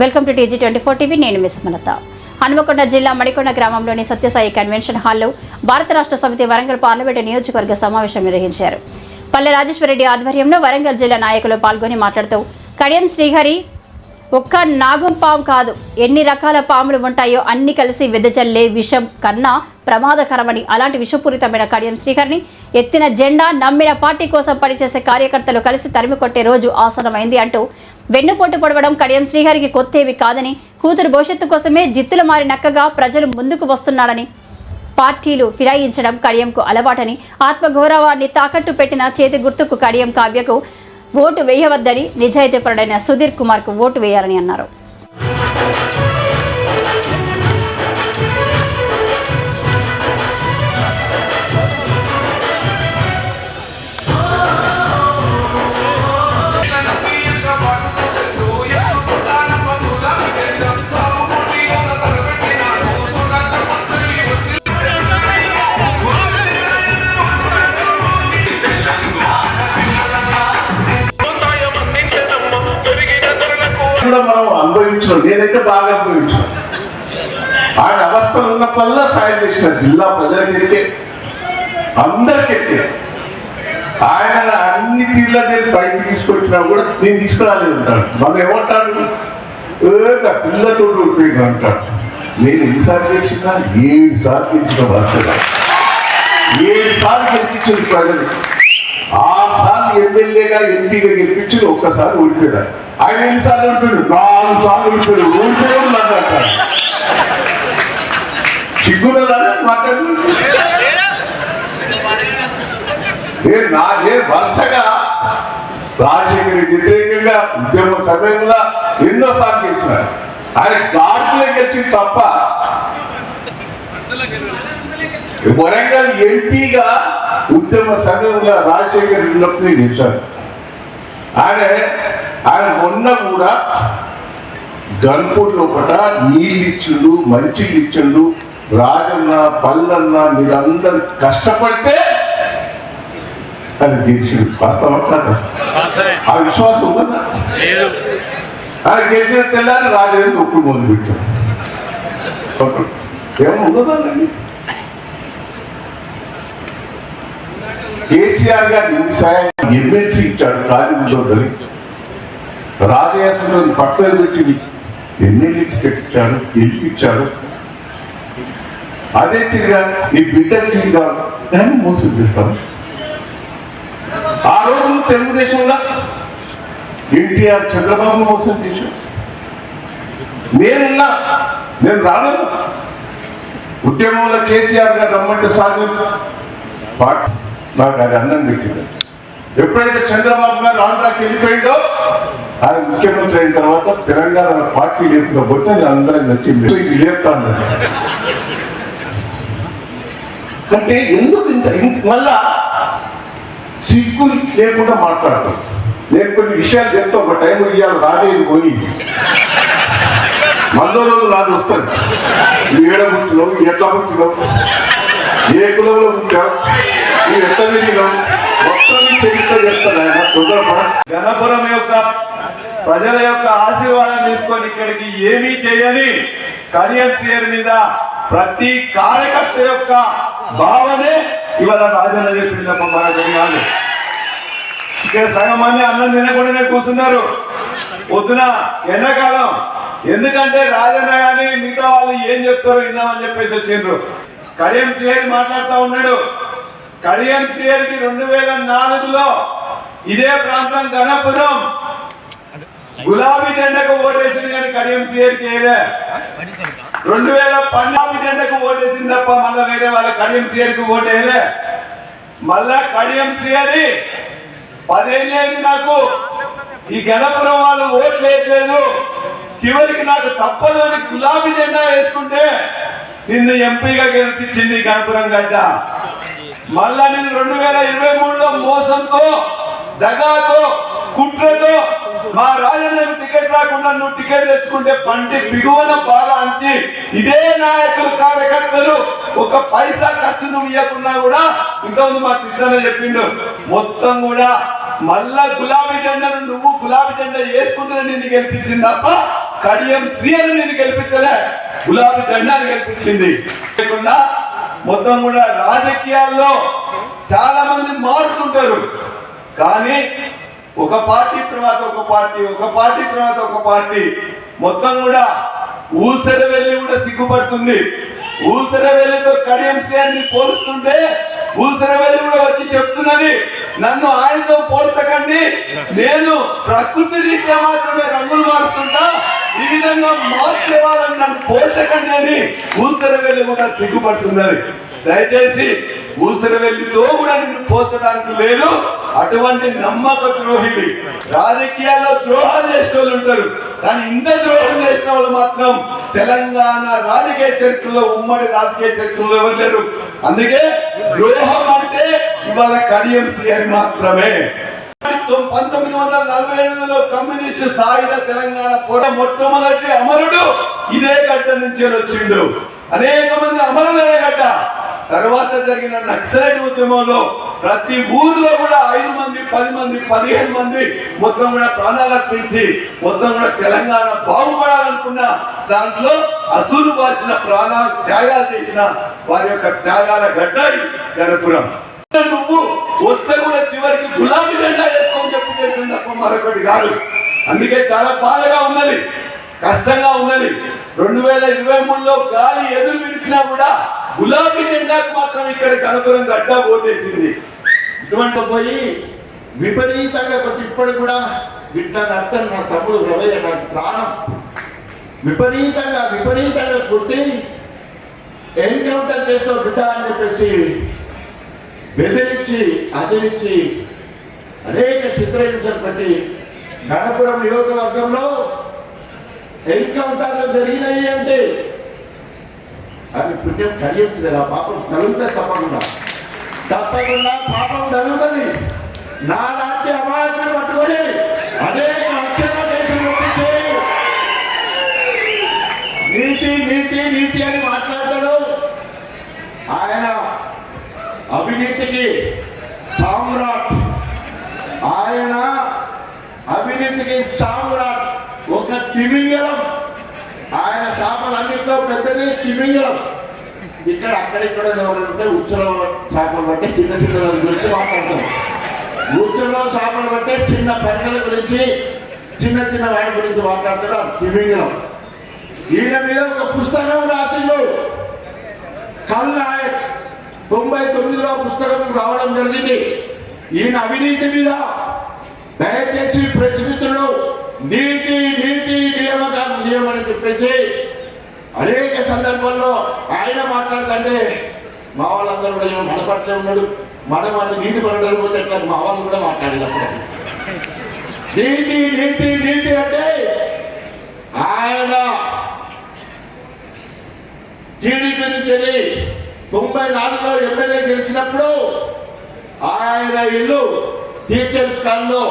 Welcome to TG twenty four TV. నేను miss Malata Hanumakonda జిల్లా మడికొండ గ్రామంలోని సత్యసాయి కన్వెన్షన్ హాల్లో భారత రాష్ట్ర సమితి వరంగల్ పార్లమెంటు నియోజకవర్గ సమావేశం నిర్వహించారు. పల్లె రాజేశ్వరరెడ్డి ఆధ్వర్యంలో వరంగల్ జిల్లా నాయకులు పాల్గొని మాట్లాడుతూ కడియం శ్రీహరి ఒక్క నాగం పాము కాదు. ఎన్ని రకాల పాములు ఉంటాయో అన్ని కలిసి వెదజల్లే విషం కన్నా ప్రమాదకరమని అలాంటి విషపూరితమైన కడియం శ్రీహరిని ఎత్తిన జెండా నమ్మిన పార్టీ కోసం పనిచేసే కార్యకర్తలు కలిసి తరిమి కొట్టే రోజు ఆసనమైంది అంటూ వెన్నుపోటు పొడవడం కడియం శ్రీహరికి కొత్తేవి కాదని కూతురు భవిష్యత్తు కోసమే జిత్తులు మారి నక్కగా ప్రజలు ముందుకు వస్తున్నాడని పార్టీలు ఫిరాయించడం కడియంకు అలవాటని ఆత్మగౌరవాన్ని తాకట్టు పెట్టిన చేతి గుర్తుకు కడియం కావ్యకు ఓటు వేయవద్దని నిజాయితీపరుడైన సుధీర్ కుమార్కు ఓటు వేయాలని అన్నారు. బాగా పోయించు ఆయన అవస్థలు ఉన్నప్పుడల్లా సాయం చేసిన జిల్లా ప్రజలకెక్కే అందరికెక్కే ఆయన అన్ని తీర్ల నేను బయటకు తీసుకొచ్చినా కూడా నేను తీసుకురాలేదు అంటాడు మనం ఏమంటాడు ఏక పిల్లతో ఉపయోగం అంటాడు నేను ఎన్నిసార్లు గెలిచినా ఏడు సార్లు గెలిచిన భాష ఏడు సార్లు గెలిచింది ప్రజలు. ఎమ్మెల్యేగా ఎంపీగా గెలిపించి ఒక్కసారి ఓడిపోయాడు ఆయన ఎన్నిసార్లు ఓడిపోయాడు నాలుగు సార్లు ఓడిపోయాడు ఓడిపోయాడు అన్నారు సిగ్గున్నదా? మాట్లాడు నేను నా నేను వరుసగా రాజశేఖర్ రెడ్డి వ్యతిరేకంగా ఉద్యమ సమయంలో ఎన్నో సార్లు గెలిచినాడు ఆయన గాడులే గెలిచి తప్ప వరంగల్ ఎంపీగా ఉద్యమ సమయంలో రాజశేఖర్ ఉన్నప్పుడు నేను ఆయన ఆయన మొన్న కూడా గన్పూర్ లోపల నీళ్ళు ఇచ్చిండు మంచి ఇచ్చిండు రాజన్న పల్లన్న మీరందరూ కష్టపడితే అది గెలిచిండు వాస్తవం? ఆ విశ్వాసం ఉందా? ఆయన గెలిచిన తెల్లారి రాజేంద్ర ఒప్పుడు మొదలు పెట్టాడు ఏమో ఉన్నదండి కేసీఆర్ గారు ఎన్ని సాయం ఎమ్మెల్సీ ఇచ్చాడు కాజీలో రాజయాసంలో పక్కన పెట్టి ఎమ్మెల్యే టికెట్ ఇచ్చాడు గెలిపించాడు అదే తిరిగా ఈ బిడ్డ సీట్ కాదు దాన్ని మోసం చేస్తాను ఆ రోజు తెలుగుదేశంలో ఎన్టీఆర్ చంద్రబాబు మోసం చేశాడు. నేనున్నా నేను రాలేదు ఉద్యమంలో కేసీఆర్ గారు రమ్మంటే సాధ్యం పార్టీ నాకు అది అన్నం పెట్టింది. ఎప్పుడైతే చంద్రబాబు గారు ఆంధ్రాకి వెళ్ళిపోయిందో ఆయన ముఖ్యమంత్రి అయిన తర్వాత తెలంగాణ పార్టీ లేకపోతే నేను అందరం నచ్చింది లేపుతాను అంటే ఎందుకు ఇంత మళ్ళా సిగ్గు లేకుండా మాట్లాడతాం నేను కొన్ని విషయాలు చెప్తా ఒక టైం ఇవ్వాలి రాలేదు పోయి. మందో రోజు రాదు వస్తాను ఏడ గుర్తులో ఎట్లా గుర్తులో ఏ కులంలో ఉంటావు నువ్వు ఎట్లా తిరిగినావు మొత్తం చరిత్ర ఆయన. గణపురం యొక్క ప్రజల యొక్క ఆశీర్వాదం తీసుకొని ఇక్కడికి ఏమీ చేయని కరియర్ ఫియర్ మీద ప్రతి కార్యకర్త యొక్క భావనే ఇవాళ రాజన్న చెప్పింది ఇక్కడ సగం మంది అన్నం తినకుండానే కూర్చున్నారు. పొద్దున ఎండాకాలం. ఎందుకంటే రాజన్న గాని మిగతా వాళ్ళు ఏం చెప్తారో విన్నామని చెప్పేసి వచ్చిండ్రు. కరియం శ్రీహరి మాట్లాడుతూ ఉన్నాడు. కడియం పేరుకి రెండు వేల నాలుగులో ఇదే ప్రాంతం గణపురం గులాబీ జెండకు ఓటేసింది కానీ కడియం పేరుకి వేయలే. రెండు వేల పన్నెండు జెండకు ఓటేసింది తప్ప మళ్ళా వేరే వాళ్ళ కడియం పేరుకి ఓటేయలే. మళ్ళా కడియం శ్రీహరి పదేళ్ళేది నాకు. ఈ గణపురం వాళ్ళు ఓట్లు వేయట్లేదు. చివరికి నాకు తప్పదు అని గులాబీ జెండా వేసుకుంటే నిన్ను ఎంపీగా గెలిపించింది గణపురం గడ్డ. మళ్ళా నేను రెండు వేల ఇరవై మూడులో మోసంతో దగాతో కుట్రతో మా రాజన్నకు టికెట్ రాకుండా నువ్వు టికెట్ తెచ్చుకుంటే పంటి బిగువన బాగా అంచి ఇదే నాయకులు కార్యకర్తలు ఒక పైసా ఖర్చు నువ్వు ఇవ్వకున్నా కూడా ఇంకా మా కృష్ణ చెప్పిండు మొత్తం కూడా మళ్ళా గులాబీ జెండాను నువ్వు గులాబీ జెండా వేసుకుంటే నిన్ను గెలిపించింది తప్ప కడియం శ్రీహరిని గెలిపించలే గులాబీ జెండాను గెలిపించింది. లేకుండా మొత్తం కూడా రాజకీయాల్లో చాలా మంది మారుతుంటారు. కానీ ఒక పార్టీ తర్వాత ఒక పార్టీ ఒక పార్టీ తర్వాత ఒక పార్టీ మొత్తం కూడా ఊసర వెళ్ళి కూడా సిగ్గుపడుతుంది. ఊసర వెళ్ళితో కడియం శ్రేయాన్ని పోలుస్తుంటే ఊసర కూడా వచ్చి చెప్తున్నది. నన్ను ఆయనతో పోల్చకండి. నేను ప్రకృతి రీత్యా మాత్రమే రంగులు మారుతుంటా ఈ విధంగా మార్చే వాళ్ళని నన్ను పోల్చకండి అని ఊసర కూడా సిగ్గుపడుతున్నది. దయచేసి ఊసర కూడా నిన్ను పోల్చడానికి లేదు. అటువంటి నమ్మక ద్రోహిడి రాజకీయాల్లో ద్రోహాలు చేసిన వాళ్ళు ఉంటారు. కానీ ఇంత ద్రోహం చేసిన వాళ్ళు మాత్రం తెలంగాణ రాజకీయ చరిత్రలో ఉమ్మడి రాజకీయ చరిత్రలో ఎవరు లేరు. అందుకే ద్రోహం అంటే ఇవాళ కడియం శ్రీహరి మాత్రమే. పంతొమ్మిది వందల నలభై ఎనిమిదిలో కమ్యూనిస్టు సాయుధ తెలంగాణ పోర మొట్టమొదటి అమరుడు ఇదే గడ్డ నుంచి వచ్చిండు. అనేక మంది అమరులనే గడ్డ. తర్వాత జరిగిన నక్సలైట్ ఉద్యమంలో ప్రతి ఊర్లో కూడా ఐదు మంది పది మంది పదిహేను మంది మొత్తం కూడా ప్రాణాలు అర్పించి మొత్తం కూడా తెలంగాణ బాగుపడాలనుకున్న దాంట్లో అసూలు బాసిన ప్రాణాలు త్యాగాలు చేసిన వారి యొక్క త్యాగాల గడ్డ గణపురం. నువ్వు వస్తే కూడా చివరికి గులాబీ జెండా వేసుకొని చెప్పు చేస్తుంది తప్ప మరొకటి కాదు. అందుకే చాలా బాధగా ఉన్నది కష్టంగా ఉన్నది. రెండు వేల ఇరవై మూడులో గాలి ఎదురు విరిచినా కూడా గులాబీ జెండాకు మాత్రం ఇక్కడ గణపురం గడ్డ ఓటేసింది ఇటువంటి పోయి విపరీతంగా కొట్టి ఇప్పటికి కూడా ఇట్లా అర్థం నా తమ్ముడు రవయ్య నాకు ప్రాణం. విపరీతంగా విపరీతంగా కొట్టి ఎన్కౌంటర్ చేస్తూ బిడ్డ అని చెప్పేసి బెదిరించి అదిరించి అనేక చిత్రహింసలు పెట్టి గణపురం నియోజకవర్గంలో ఎన్కౌంటర్లు జరిగినాయి అంటే అది పుణ్యం కలిగించలేదు ఆ పాపం కలుగుతా తప్పకుండా. తప్పకుండా పాపం కలుగుతుంది నాలాంటి అమాయకులు పట్టుకొని అనేక అక్షర నీతి నీతి నీతి అని మాట్లాడతాడు. ఆయన అవినీతికి సామ్రాట్. ఆయన అవినీతికి సామ్రాట్. ఒక తిమింగళం శాపలన్నింటిలో పెద్దది తిమింగలం. ఇక్కడ అక్కడిక్కడ ఎవరంటే ఉచ్చలో చేపలు పట్టే చిన్న చిన్న గురించి మాట్లాడతాం. ఉచ్చలో చేపలు పట్టే చిన్న పెద్దల గురించి చిన్న చిన్న వాడి గురించి మాట్లాడతాడు తిమింగలం. ఈయన మీద ఒక పుస్తకం రాసిండు. కల్ నాయక్ తొంభై తొమ్మిదిలో పుస్తకం రావడం జరిగింది. ఈయన అవినీతి మీద దయచేసి ప్రెస్ నీతి నీతి నియమక నియమని చెప్పేసి అనేక సందర్భాల్లో ఆయన మాట్లాడుతుంటే మా వాళ్ళందరూ కూడా ఈయన మనపట్లే ఉన్నాడు మన వాళ్ళు నీటి పనులు పోతే ఎట్లా? మా వాళ్ళు కూడా మాట్లాడేటప్పుడు. నీతి నీతి నీతి అంటే ఆయన టీడీపీ నుంచి వెళ్ళి తొంభై నాలుగులో ఎమ్మెల్యే గెలిచినప్పుడు ఆయన ఇల్లు టీచర్స్ కాల్లో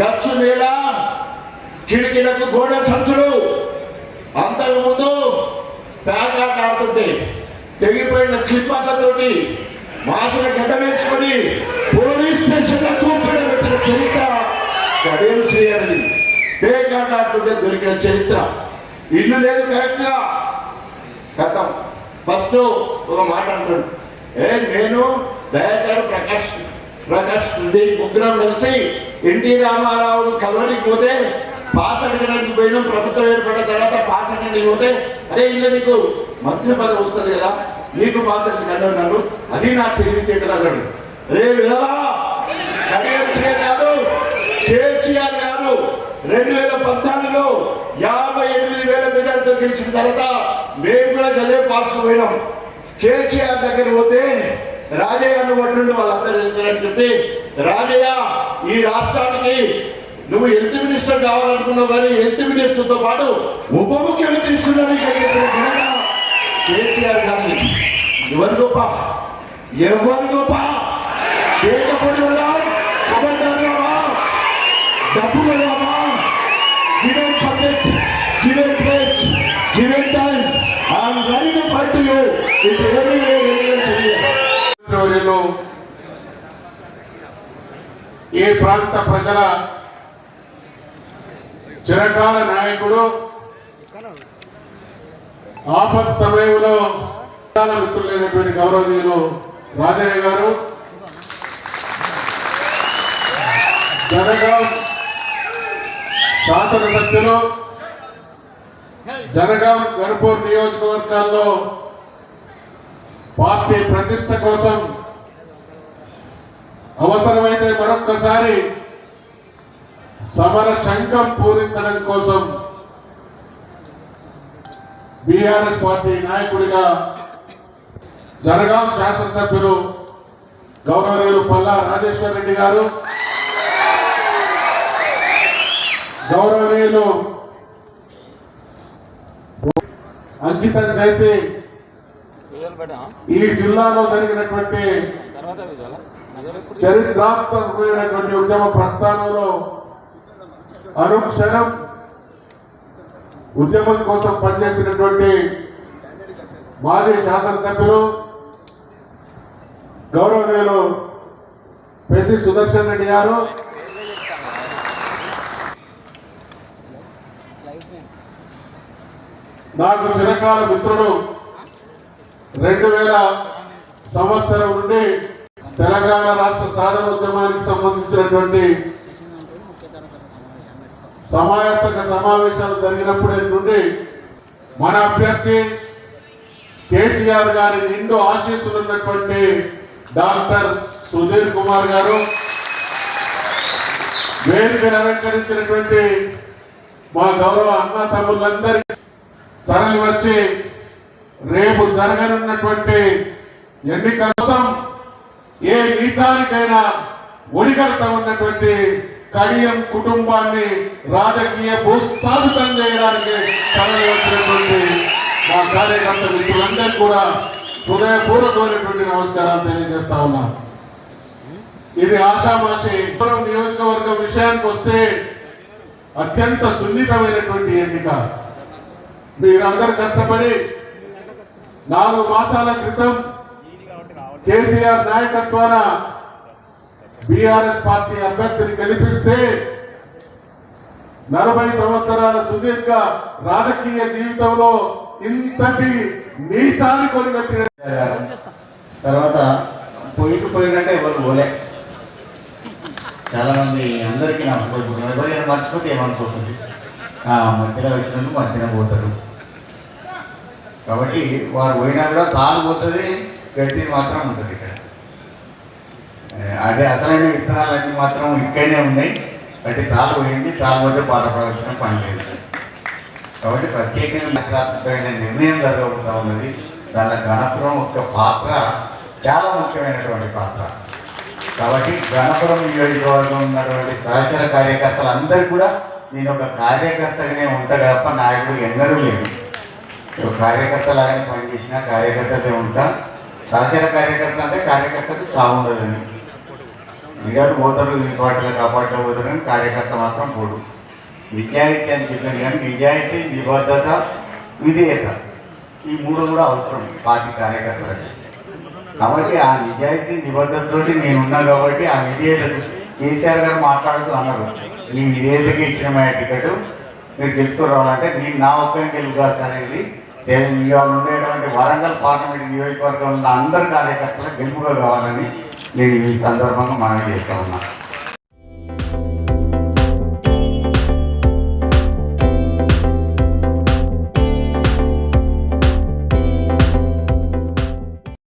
గచ్చు నేల కిడికిలకు గోడ సంచులు అంతకు ముందు ప్యాకాట్ ఆడుతుంటే తెగిపోయిన స్లిప్పర్లతోటి మాసిన గడ్డ వేసుకొని పోలీస్ స్టేషన్ కూర్చోబెట్టిన చరిత్ర కడేరు శ్రీహరిది. పేకాట ఆడుతుంటే దొరికిన చరిత్ర. ఇల్లు లేదు కరెక్ట్గా. గతం ఫస్ట్ ఒక మాట అంటాడు ఏ నేను దయాకర్ ప్రకాష్ ప్రకాష్ రెడ్డి ముగ్గురం కలిసి ఎన్టీ రామారావు కలవరికి పోతే పాస్ అడగడానికి పోయినాం ప్రభుత్వం ఏర్పడిన తర్వాత పాస్ అడగడానికి పోతే అరే ఇల్లు నీకు మంత్రి పదవి వస్తుంది కదా నీకు పాస్ ఎందుకు అన్నాడు అది నాకు తెలివితేటలు అన్నాడు. రే కాదు కేసీఆర్ గారు రెండు వేల పద్నాలుగులో యాభై ఎనిమిది వేల మెజార్టీతో గెలిచిన తర్వాత మేము కూడా గదే పాస్ పోయినాం. కేసీఆర్ దగ్గర పోతే రాజయ్య అనుకుంటుండే వాళ్ళందరూ వెళ్తారని చెప్పి రాజయ్య ఈ రాష్ట్రానికి నువ్వు హెల్త్ మినిస్టర్ కావాలనుకున్నావు కానీ హెల్త్ మినిస్టర్తో పాటు ఉప ముఖ్యమంత్రి కేసీఆర్ గారిని. ఎవరు గొప్ప? ఎవరు గొప్ప? కేకపోతే డబ్బు వెళ్ళామా ప్రాంత ప్రజల చిరకాల నాయకుడు. ఆపత్ సమయంలో ప్రధాన మిత్రులైనటువంటి గౌరవనీయులు రాజయ్య గారు. జనగాం శాసనసభ్యులు. జనగాం గర్పూర్ నియోజకవర్గాల్లో పార్టీ ప్రతిష్ట కోసం అవసరమైతే మరొక్కసారి సమర శంఖం పూరించడం కోసం బీఆర్ఎస్ పార్టీ నాయకుడిగా జనగాం శాసనసభ్యులు గౌరవనీయులు పల్లా రాజేశ్వర్ రెడ్డి గారు గౌరవనీయులు అంకితం చేసి ఈ జిల్లాలో జరిగినటువంటి చరిత్రాత్మకమైనటువంటి ఉద్యమ ప్రస్థానంలో అనుక్షణం ఉద్యమం కోసం పనిచేసినటువంటి మాజీ శాసనసభ్యులు గౌరవనీయులు పెద్ది సుదర్శన్ రెడ్డి గారు. నాకు చిరకాల మిత్రుడు రెండు వేల సంవత్సరం నుండి తెలంగాణ రాష్ట్ర సాధన ఉద్యమానికి సంబంధించినటువంటి సమాయత్తక సమావేశాలు జరిగినప్పుడే నుండి మన అభ్యర్థి కేసీఆర్ గారి నిండు ఆశీస్సులు ఉన్నటువంటి డాక్టర్ సుధీర్ కుమార్ గారు వేదికను అలంకరించినటువంటి మా గౌరవ అన్న తమ్ముళ్ళందరికీ తరలి వచ్చి రేపు జరగనున్నటువంటి ఎన్నికల కోసం ఏ నీచానికైనా ఒడిగడతా ఉన్నటువంటి కడియం కుటుంబాన్ని రాజకీయ భూస్థాపితం చేయడానికి తరలి వచ్చినటువంటి మా కార్యకర్త మిత్రులందరికీ కూడా హృదయపూర్వకమైనటువంటి నమస్కారాలు తెలియజేస్తా ఉన్నాను ఇది ఆషామాషి నియోజకవర్గం విషయానికి వస్తే అత్యంత సున్నితమైనటువంటి ఎన్నిక. మీరందరూ కష్టపడి నాలుగు మాసాల క్రితం కేసీఆర్ నాయకత్వాన బీఆర్ఎస్ పార్టీ అభ్యర్థిని గెలిపిస్తే నలభై సంవత్సరాల సుదీర్ఘ రాజకీయ జీవితంలో ఇంతటి నీచాన్ని కొనిపెట్టిన తర్వాత పోయికి పోయినట్టే ఎవరు పోలే. చాలా మంది అందరికీ నమ్మకపోతున్నారు ఎవరైనా మర్చిపోతే ఏమనుకోతుంది ఆ, మధ్యలో వచ్చినందుకు మధ్యన పోతారు. కాబట్టి వారు పోయినా కూడా తాను పోతుంది గతి మాత్రం ఉంటుంది ఇక్కడ. అదే అసలైన విత్తనాలన్నీ మాత్రం ఇక్కడనే ఉన్నాయి. అంటే తాను పోయింది తాను పోతే బాధపడాల్సిన పని లేదు కాబట్టి ప్రత్యేకంగా మాట్లాడుతున్న నిర్ణయం జరగబోతా ఉన్నది. దానిలో గణపురం యొక్క పాత్ర చాలా ముఖ్యమైనటువంటి పాత్ర. కాబట్టి గణపురం నియోజకవర్గం ఉన్నటువంటి సహచర కార్యకర్తలందరూ కూడా నేను ఒక కార్యకర్తగానే ఉంటా తప్ప నాయకుడు ఎన్నడూ లేదు ఒక కార్యకర్త లాగానే పనిచేసిన కార్యకర్తలే ఉంటా. సహచర కార్యకర్త అంటే కార్యకర్తకు చావు మీగారు పోతారు ఈ పాటలు పోతారు కానీ కార్యకర్త మాత్రం పోడు. నిజాయితీ అని చెప్పాను కానీ నిజాయితీ నిబద్ధత విధేయత ఈ మూడు కూడా అవసరం పార్టీ కార్యకర్తలకు. కాబట్టి ఆ నిజాయితీ నిబద్ధతతోటి నేను ఉన్నా కాబట్టి ఆ విధేయత కేసీఆర్ గారు మాట్లాడుతూ అన్నారు. నీ విధేయతకి ఇచ్చిన మా టికెట్ మీరు తెలుసుకురావాలంటే నేను నా ఒక్కరికి గెలుపు కాదు సార్ ఇవాళ ఉండేటువంటి వరంగల్ పార్లమెంట్ నియోజకవర్గంలో అందరు కార్యకర్తలకు గెలుపుగా కావాలని నేను ఈ సందర్భంగా మనవి చేస్తా ఉన్నా.